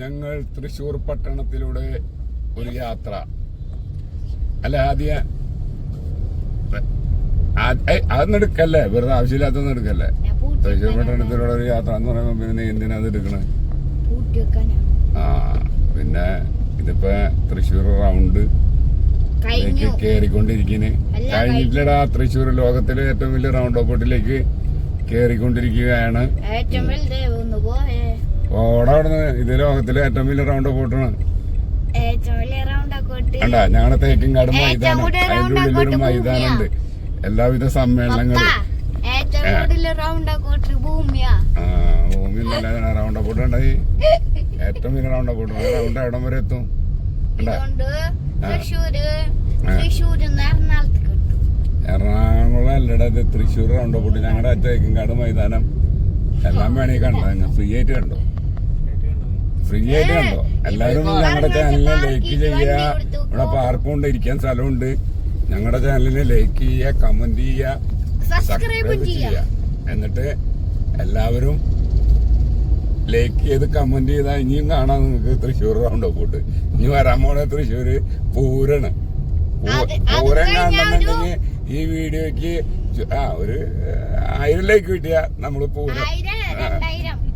ഞങ്ങൾ തൃശ്ശൂർ പട്ടണത്തിലൂടെ ഒരു യാത്ര. അല്ല ആദ്യ എടുക്കല്ലേ? വെറുതെ ആവശ്യമില്ലാത്തൊന്നും എടുക്കല്ലേ? വെക്കാനാ. പട്ടണത്തിലൂടെ ഒരു യാത്ര എന്ന് പറയുമ്പോ പിന്നെ നീ എന്തിനാ അത് എടുക്കണേ. ആ പിന്നെ ഇതിപ്പോ തൃശ്ശൂർ റൗണ്ട് കേറിക്കൊണ്ടിരിക്കുന്നു കഴിഞ്ഞിട്ടില്ലടാ തൃശ്ശൂർ ലോകത്തിലെ ഏറ്റവും വലിയ റൗണ്ട് ഓഫ് ഓപ്പോട്ടിലേക്ക് കേറിക്കൊണ്ടിരിക്കുകയാണ്. ഏറ്റവും ഓടെ അവിടുന്ന് ഇത് ലോകത്തിലെ ഏറ്റവും വലിയ റൗണ്ട് ആക്കോട്ട് കണ്ട ഞങ്ങളുടെ തേക്കിൻകാട് ഏറ്റവും മൈതാനം. round ഉള്ളിലൊരു ആക്കോട്ട് എല്ലാവിധ സമ്മേളനങ്ങളും. റൗണ്ട് ഭൂമിയിലല്ല ഉണ്ടായി. ഏറ്റവും വലിയ റൗണ്ട് ഓപ്പോട്ട് റൗണ്ട് എവിടം വരെ എത്തും? എറണാകുളം അല്ലടാ ഇത് തൃശ്ശൂർ റൗണ്ട് ഓപ്പോട്ട് ഞങ്ങളുടെ തേക്കിൻകാട് മൈതാനം. എല്ലാം വേണേ കണ്ടോ? നിങ്ങൾ ഫ്രീ ആയിട്ട് കണ്ടോ? ഫ്രീ ആയിട്ട് കണ്ടോ? എല്ലാവരും ഞങ്ങളുടെ ചാനലിനെ ലൈക്ക് ചെയ്യുക ഇവിടെ പാർക്കുണ്ട് ഇരിക്കാൻ സ്ഥലമുണ്ട്. ഞങ്ങളുടെ ചാനലിനെ ലൈക്ക് ചെയ്യുക കമന്റ് ചെയ്യുക സബ്സ്ക്രൈബ് ചെയ്യുക എന്നിട്ട് എല്ലാവരും ലൈക്ക് ചെയ്ത് കമന്റ് ചെയ്താൽ ഇനിയും കാണാം നിങ്ങൾക്ക് തൃശ്ശൂർ റൗണ്ട് പോട്ട് ഇനി വരാൻ പോണ തൃശ്ശൂര് പൂരാണ്. പൂരം കാണണമെന്നുണ്ടെങ്കിൽ ഈ വീഡിയോക്ക് ആ ഒരു ആയിരം ലൈക്ക് കിട്ടിയ നമ്മൾ പൂരം.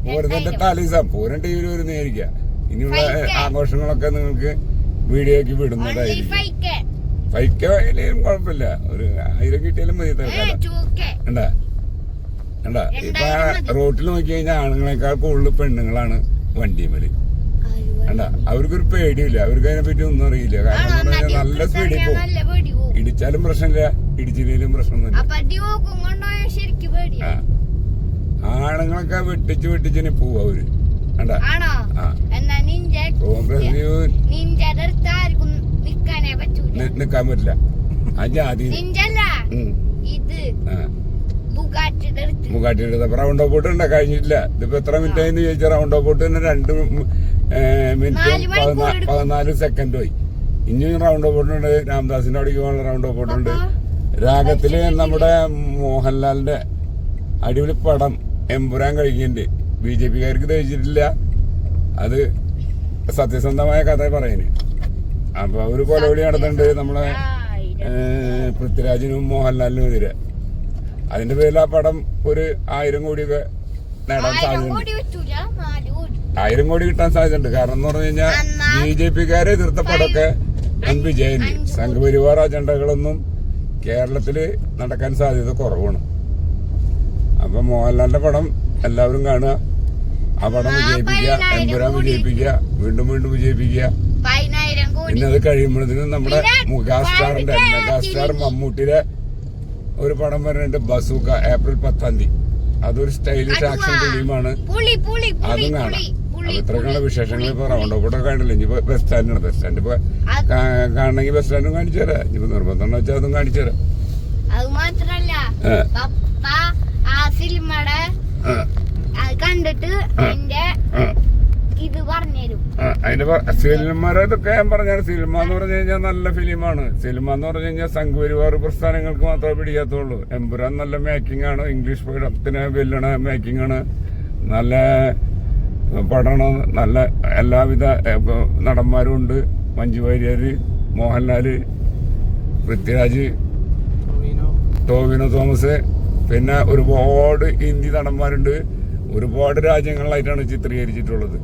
പൂരത്തിന്റെ തലീസാ പൂരം ടി വിയിൽ വരുന്നതായിരിക്കുക ഇനിയുള്ള ആഘോഷങ്ങളൊക്കെ നിങ്ങൾക്ക് വീഡിയോ ആക്കി വിടുന്നതായിരിക്കും. 5K. ഫൈക്ക്. ആയാലും കുഴപ്പമില്ല. ഒരു ആയിരം കിട്ടിയാലും മതി തൽക്കാലം. 2K. കണ്ടാ? കണ്ടാ? ഇപ്പൊ റോട്ടിൽ നോക്കി കഴിഞ്ഞാൽ ആണുങ്ങളെക്കാൾ കൂടുതൽ പെണ്ണുങ്ങളാണ് വണ്ടിമേൽ ആര് കണ്ടാ? അവർക്കൊരു പേടിയില്ല അവർക്ക് അതിനെ പറ്റി ഒന്നും അറിയില്ല. കാരണം നല്ല സ്പീഡിൽ പോകും. ഇടിച്ചാലും പ്രശ്നമില്ല. ഇടിച്ചില്ലേലും പ്രശ്നം ആണുങ്ങളൊക്കെ വെട്ടിച്ച് വെട്ടിച്ചിന് പോവും അവർ. നിക്കാൻ പറ്റില്ല. ആ ജാതി മുഖാട്ടിയുടെ അടുത്ത്. റൗണ്ട് ഓഫ് ഉണ്ട്? കഴിഞ്ഞിട്ടില്ല. ഇതിപ്പോ എത്ര മിനിറ്റ് ആയെന്ന് ചോദിച്ചാൽ റൗണ്ട് ഓഫ് തന്നെ രണ്ട് മിനിറ്റ്. പതിനാല് സെക്കൻഡ് പോയി ഇനിയും റൗണ്ട് ഓഫ് ഉണ്ട്. രാംദാസിന്റെ അവിടേക്ക് പോകാനുള്ള റൗണ്ട് ഓഫ് ഉണ്ട്. രാഗത്തിൽ നമ്മുടെ മോഹൻലാലിന്റെ അടിപൊളി പടം എമ്പുരാൻ കഴിക്കുന്നുണ്ട്. ബി ജെ പിക്കാർക്ക് ദഹിച്ചിട്ടില്ല. അത് സത്യസന്ധമായ കഥ പറയുന്നു അപ്പൊ അവർ കൊലവിളി നടത്തുന്നുണ്ട് നമ്മളെ പൃഥ്വിരാജിനും മോഹൻലാലിനും എതിരെ. അതിന്റെ പേരിൽ ആ പടം ഒരു ആയിരം കോടിയൊക്കെ നേടാൻ സാധ്യതയുണ്ട്. ആയിരം കോടി കിട്ടാൻ സാധ്യതയുണ്ട്. കാരണം എന്ന് പറഞ്ഞു കഴിഞ്ഞാൽ ബി ജെ പിക്കാരെ എതിർത്ത പടമൊക്കെ വൻ സംഘപരിവാർ അജണ്ടകളൊന്നും കേരളത്തിൽ നടക്കാൻ സാധ്യത കുറവാണ്. അപ്പൊ മോഹൻലാലിന്റെ പടം എല്ലാവരും കാണുക. ആ പടം വിജയിപ്പിക്കുക എമ്പുരാൻ വിജയിപ്പിക്കുക വീണ്ടും വീണ്ടും വിജയിപ്പിക്കുക. പിന്നെ അത് കഴിയുമ്പോഴത്തേനും നമ്മുടെ മുഖാസ്റ്റാറിന്റെ മെഗാസ്റ്റാറിന്റെ മെഗാസ്റ്റാർ മമ്മൂട്ടിയുടെ ഒരു പടം വരുന്നുണ്ട് ബസൂക്ക ഏപ്രിൽ പത്താം തീയതി. അതൊരു സ്റ്റൈലിഷ് ആക്ഷൻ ഫിലിമാണ്. അതും കാണാം. പുളി വിശേഷങ്ങൾ ഇപ്പൊ. റൗണ്ട് ഓഫ് കാണില്ല ഇനി ബസ് സ്റ്റാൻഡാണ് ബസ് സ്റ്റാൻഡ് ഇപ്പൊ കാണണമെങ്കിൽ ബസ് സ്റ്റാൻഡും കാണിച്ചു തരാം. ഇനിയിപ്പോ നിർബന്ധം വെച്ചാൽ അതും കാണിച്ചു തരാം. അത് മാത്രല്ല. ആ. സിനിമയുടെ അത് കണ്ടിട്ട് ആ. എന്റെ ആ, ഇത് പറഞ്ഞുതരും. ആ. അതിന്റെ സിനിമയുടെ ഞാൻ പറഞ്ഞാൽ സിനിമ എന്ന് പറഞ്ഞു കഴിഞ്ഞാൽ നല്ല ഫിലിമാണ്. സിനിമ എന്ന് പറഞ്ഞു കഴിഞ്ഞാൽ സംഘപരിവാർ പ്രസ്ഥാനങ്ങൾക്ക് മാത്രമേ പിടിക്കാത്തുള്ളൂ. എമ്പുരാൻ നല്ല മേക്കിംഗ് ആണ്. ഇംഗ്ലീഷ് പടത്തിന് വെല്ലണ മേക്കിംഗ് ആണ്. നല്ല പടമാണ് നല്ല എല്ലാവിധ നടന്മാരും ഉണ്ട്. മഞ്ജു വാര്യര് മോഹൻലാൽ പൃഥ്വിരാജ് ടോവിനോ. തോമസ്. പിന്നെ ഒരുപാട് ഹിന്ദി നടന്മാരുണ്ട്. ഒരുപാട് രാജ്യങ്ങളിലായിട്ടാണ് ചിത്രീകരിച്ചിട്ടുള്ളത്.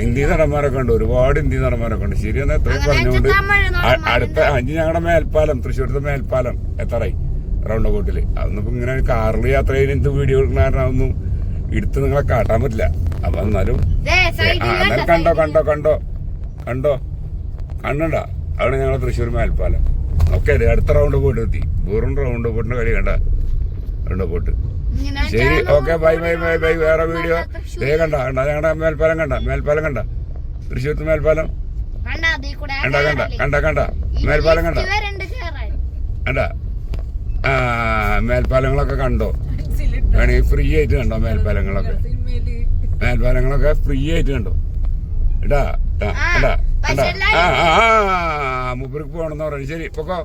ഹിന്ദി നടന്മാരൊക്കെ ഉണ്ട്. ഒരുപാട് ഹിന്ദി നടന്മാരൊക്കെ ഉണ്ട്. ശരിയെന്ന് എത്ര പറഞ്ഞുകൊണ്ട്. അടുത്ത അഞ്ച് ഞങ്ങളുടെ മേൽപ്പാലം തൃശ്ശൂരത്തെ മേൽപ്പാലം. എത്രയായി? റൗണ്ട് ബോട്ടിൽ അതൊന്നും ഇങ്ങനെ കാറിൽ യാത്ര ചെയ്യുന്ന എന്ത് വീഡിയോ എടുക്കുന്ന കാരണം എടുത്ത് നിങ്ങളെ കാട്ടാൻ പറ്റില്ല. അപ്പൊ എന്നാലും ആ, കണ്ടോ, എന്നാലും കണ്ടോ കണ്ടോ കണ്ടോ കണ്ടോ? കണ്ണണ്ട അവിടെ ഞങ്ങളെ തൃശ്ശൂർ മേൽപ്പാലം. ഓക്കെ അടുത്ത റൗണ്ട് പോയിട്ട് എത്തി വെറും റൗണ്ട് പോയിട്ട് കളി കണ്ട. റൗണ്ട് പോയിട്ട് ശരി okay bye bye bye bye വേറെ വീഡിയോ. ദേ കണ്ട കണ്ട ഞങ്ങളുടെ മേൽപ്പാലം കണ്ട മേൽപ്പാലം കണ്ട. തൃശ്ശൂർത്ത് മേൽപ്പാലം. കണ്ട കണ്ട കണ്ട. കണ്ട മേൽപ്പാലം കണ്ട. കണ്ട. ആ മേൽപ്പാലങ്ങളൊക്കെ കണ്ടോ? വേണമെങ്കിൽ ഫ്രീ ആയിട്ട് കണ്ടോ മേൽപ്പാലങ്ങളൊക്കെ? മേൽപ്പാലങ്ങളൊക്കെ ഫ്രീ ആയിട്ട് കണ്ടോ? ഇടാ ആ, മുപ്പർക്ക് പോകണമെന്ന് പറഞ്ഞു. ശരി പൊക്കോ.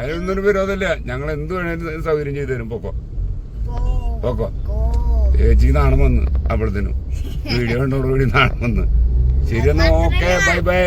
അതിനൊന്നും വിരോധമില്ല. ഞങ്ങൾ എന്ത് വേണേലും സൗകര്യം ചെയ്തു തരും. പൊക്കോ. പൊക്കോ. ചേച്ചി നാണം വന്ന് അപ്പോഴത്തേനും വീഡിയോ കണ്ടോടുകൂടി നാണം വന്ന്. ശരി എന്നാ ഓക്കെ ബൈ ബൈ.